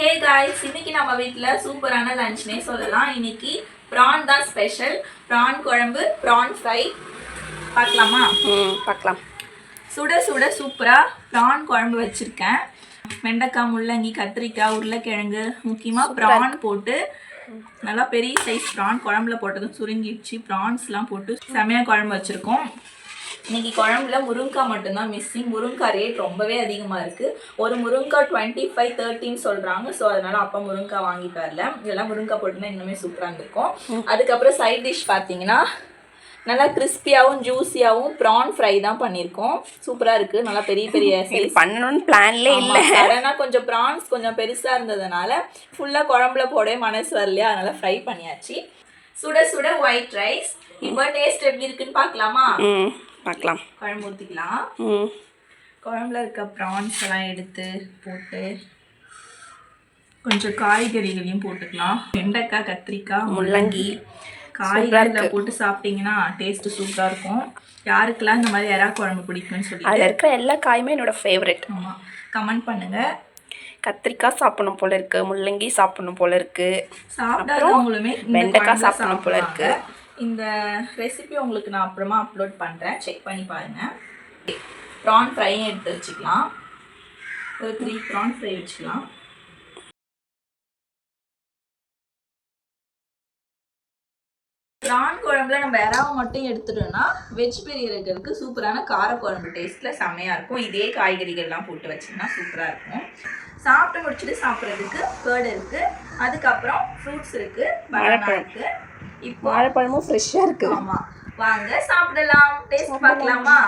Hey guys இன்னைக்கு நம்ம வீட்டில் சூப்பரான லஞ்ச்னே சொல்லலாம். இன்னைக்கு ப்ரான் தான் ஸ்பெஷல் ப்ரான் குழம்பு ப்ரான் ஃப்ரை பார்க்கலாமா? ம் பார்க்கலாம். சுட சுட சூப்பராக ப்ரான் குழம்பு வச்சுருக்கேன். வெண்டைக்காய் முள்ளங்கி கத்திரிக்காய் உருளைக்கிழங்கு முக்கியமாக ப்ரான் போட்டு நல்லா பெரிய சைஸ் ப்ரான் குழம்புல போட்டதும் சுருங்கிடுச்சு. ப்ரான்ஸ்லாம் போட்டு செமையாக குழம்பு வச்சுருக்கோம். இன்னைக்கு குழம்புல முருங்கைக்காய் மட்டும்தான் மிஸ்ஸிங் முருங்கைக்காய் ரேட் ரொம்பவே அதிகமாக இருக்குது ஒரு முருங்கைக்காய் டுவெண்ட்டி ஃபைவ் தேர்ட்டின்னு சொல்கிறாங்க ஸோ அதனால அப்பா முருங்கைக்காய் வாங்கிட்டு வரல. இதெல்லாம் முருங்கைக்காய் போட்டுனா இன்னுமே சூப்பராக இருந்திருக்கும். அதுக்கப்புறம் சைட் டிஷ் பார்த்தீங்கன்னா நல்லா கிறிஸ்பியாகவும் ஜூஸியாகவும் ப்ரான் ஃப்ரை தான் பண்ணியிருக்கோம் சூப்பராக இருக்குது நல்லா பெரிய பெரிய சைஸ் பண்ணணும்னு பிளான்லே இல்லை. சடனாக கொஞ்சம் ப்ரான்ஸ் கொஞ்சம் பெருசாக இருந்ததுனால ஃபுல்லாக குழம்புல போடவே மனசு வரலையா? அதனால ஃப்ரை பண்ணியாச்சு. சுட சுட ஒயிட் ரைஸ் இப்போ டேஸ்ட் எப்படி இருக்குன்னு பார்க்கலாமா பார்க்கலாம். குழம்பு ஊற்றிக்கலாம் குழம்புல இருக்க ப்ரான்ஸ் எல்லாம் எடுத்து போட்டு கொஞ்சம் காய்கறிகளையும் போட்டுக்கலாம். வெண்டைக்காய் கத்திரிக்காய் முள்ளங்கி காய்கறியில் போட்டு சாப்பிட்டீங்கன்னா டேஸ்ட் சூப்பராக இருக்கும். யாருக்கெல்லாம் இந்த மாதிரி எறா குழம்பு பிடிக்கும்னு சொல்லி அதில் இருக்கிற எல்லா காயுமே என்னோட ஃபேவரெட் ஆமாம் கமெண்ட் பண்ணுங்க. கத்திரிக்காய் சாப்பிடணும் போல இருக்கு முள்ளங்கி சாப்பிடணும் போல இருக்கு. சாப்பிடாதவங்களுமே இந்த வெண்டைக்காய் சாப்பிடணும் போல இருக்கு. இந்த ரெசிபி உங்களுக்கு நான் அப்புறமா அப்லோட் பண்ணுறேன் செக் பண்ணி பாருங்க. ப்ரான் ஃப்ரையும் எடுத்து வச்சுக்கலாம். ஒரு த்ரீ ப்ரான் ஃப்ரை வச்சுக்கலாம். ப்ரான் குழம்புல நம்ம இறாவை மட்டும் எடுத்துட்டோம்னா வெஜிடேரியர்களுக்கு சூப்பரான காரக்குழம்பு டேஸ்ட்டில் செம்மையாக இருக்கும். இதே காய்கறிகள்லாம் போட்டு வச்சிங்கன்னா சூப்பராக இருக்கும். சாப்பிட்டு முடிச்சுட்டு சாப்பிட்றதுக்கு கேர்டு இருக்குது அதுக்கப்புறம் ஃப்ரூட்ஸ் இருக்குது பனானா இருக்குது இப்போ வாழைப்பழமும் ஃப்ரெஷ்ஷாக இருக்கு. ஆமாம் வாங்க சாப்பிடலாம். டேஸ்ட் பார்க்கலாமா?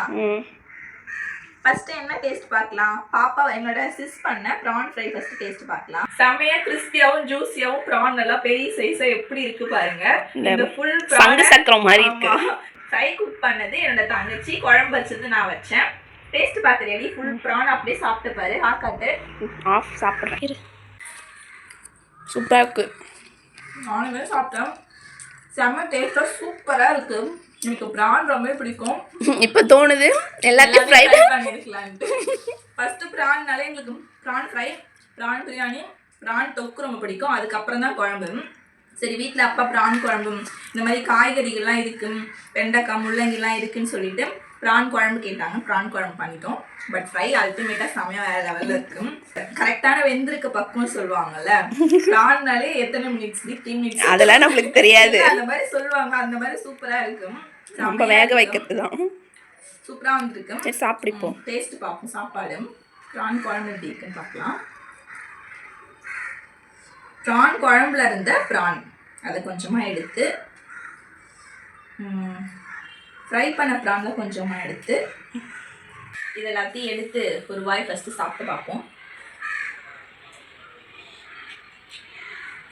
ஃபர்ஸ்ட் என்ன டேஸ்ட் பார்க்கலாம்? பாப்பா என்னோட சிஸ் பண்ண ப்ரான் ஃப்ரை ஃபர்ஸ்ட் டேஸ்ட் பார்க்கலாம். செமையா கிறிஸ்பியாவும் ஜூஸியாவும் ப்ரான் நல்லா பெரிய சைஸா எப்படி இருக்கு பாருங்க. இந்த ஃபுல் சங்கு சக்கரம் மாதிரி இருக்கு. ஃப்ரை குக் பண்ணது என்னோட தங்கச்சி. குழம்பு வச்சது நான் வச்சேன். டேஸ்ட் பார்க்குறேன் ஃபுல் ப்ரான் அப்படியே சாப்பிட்டு பாரு. ஆக்காட்டு ஆஃப் சாப்பிட்றேன். சூப்பராக இருக்கு. நானுமே சாப்பிட்டேன். செம்ம டேஸ்ட்டாக சூப்பராக இருக்கு. எனக்கு ப்ரான் ரொம்ப பிடிக்கும். இப்போ தோணுது. எல்லாத்தையும் ஃப்ரை பண்ணிருக்கலான்ட்டு. ஃபர்ஸ்ட் ப்ரான்னாலே எங்களுக்கு prawn fry prawn biryani prawn தொக்கு ரொம்ப பிடிக்கும். அதுக்கப்புறம் தான் குழம்பு. சரி வீட்டில் அப்பா ப்ரான் குழம்பு. இந்த மாதிரி காய்கறிகள்லாம் இருக்கு. வெண்டைக்காய் முள்ளங்கிலாம் இருக்குன்னு சொல்லிட்டு ப்ரான் குழம்பு கேட்டாங்க. ப்ரான் குழம்பு பண்ணிட்டோம். பட் ஃப்ரை அல்டிமேட்டாக செமையாக வேறு லெவலில் இருக்கும் கரெக்டான வெந்திருக்க பக்குவம் சொல்லுவாங்கல்ல. ப்ரான்னாலே எத்தனை மினிட்ஸ் ஃபிஃப்டீன் மினிட்ஸ் அதெல்லாம் நம்மளுக்கு தெரியாது. அந்த மாதிரி சொல்லுவாங்க. அந்த மாதிரி சூப்பராக இருக்கும். நம்ம வேக வைக்கிறது தான் சூப்பராக வந்துருக்கு சரி சாப்பிடிப்போம். டேஸ்ட் பார்ப்போம் சாப்பாடு. ப்ரான் குழம்பு எப்படி இருக்குன்னு பார்க்கலாம். ப்ரான் குழம்புல இருந்த ப்ரான். அதை கொஞ்சமாக எடுத்து ஃப்ரை பண்ண ப்ரானில் கொஞ்சமாக எடுத்து இது எல்லாத்தையும் எடுத்து ஒரு வாய் ஃபஸ்ட்டு சாப்பிட்டு பார்ப்போம்.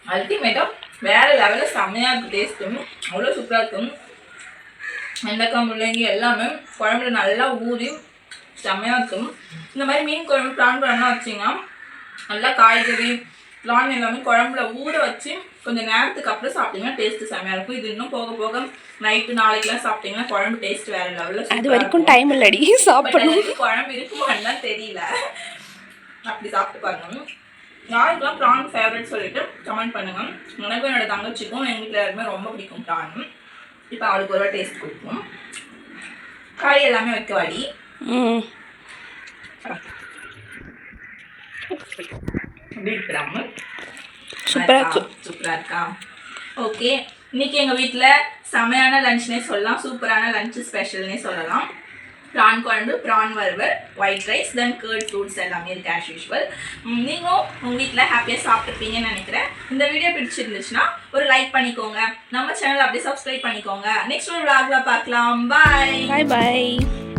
அல்டிமேட்டாக வேறு லெவலில் செம்மையாக இருக்குது டேஸ்ட்டும் அவ்வளோ சூப்பராக இருக்கும் வெண்டைக்காய் முள்ளங்கி எல்லாமே குழம்புல நல்லா ஊறி செம்மையாக இருக்கும் இந்த மாதிரி மீன் குழம்பு ப்ரான் குழம்புலாம் வச்சிங்கன்னா நல்லா காய்கறி ப்ரான் எல்லாமே குழம்புல ஊற வச்சு கொஞ்சம் நேரத்துக்கு அப்புறம் சாப்பிட்டீங்கன்னா டேஸ்ட்டு செம்மையாக இருக்கும். இது இன்னும் போக போக நைட்டு நாளைக்கெல்லாம் சாப்பிட்டீங்கன்னா குழம்பு டேஸ்ட் வேறு லெவலில் அது வரைக்கும் டைம் இல்லடி சாப்பிடணும். குழம்பு இருக்குமான்னு தெரியல. அப்படி சாப்பிட்டு பாருங்க. யாருக்கெல்லாம் ப்ரான் ஃபேவரட் சொல்லிட்டு கமெண்ட் பண்ணுங்க. எனக்கும் என்னோட தங்கச்சிக்கும் எங்கள் வீட்டில் எல்லாருமே ரொம்ப பிடிக்கும் ப்ரான். இப்போ அவளுக்கு ஒரு டேஸ்ட் கொடுக்கும் காய் எல்லாமே வைக்க வாடி. ம். எப்படி இருக்கிறாங்க? சூப்பரா இருக்கு. சூப்பராக இருக்கா? ஓகே இன்னைக்கு எங்கள் வீட்டில் செமையான லஞ்ச்னே சொல்லலாம். சூப்பரான லஞ்ச் ஸ்பெஷல்னே சொல்லலாம். ப்ரான் குழம்பு ப்ரான் வறுவல் white rice then curd fruits எல்லாமே இருக்குது ஆஸ் யூஷுவல் நீங்களும் உங்கள் வீட்டில் ஹாப்பியாக சாப்பிட்ருப்பீங்கன்னு நினைக்கிறேன். இந்த வீடியோ பிடிச்சிருந்துச்சுன்னா ஒரு லைக் பண்ணிக்கோங்க. நம்ம சேனல் அப்படியே சப்ஸ்கிரைப் பண்ணிக்கோங்க. நெக்ஸ்ட் ஒரு vlogல பார்க்கலாம். பாய் பாய் பாய்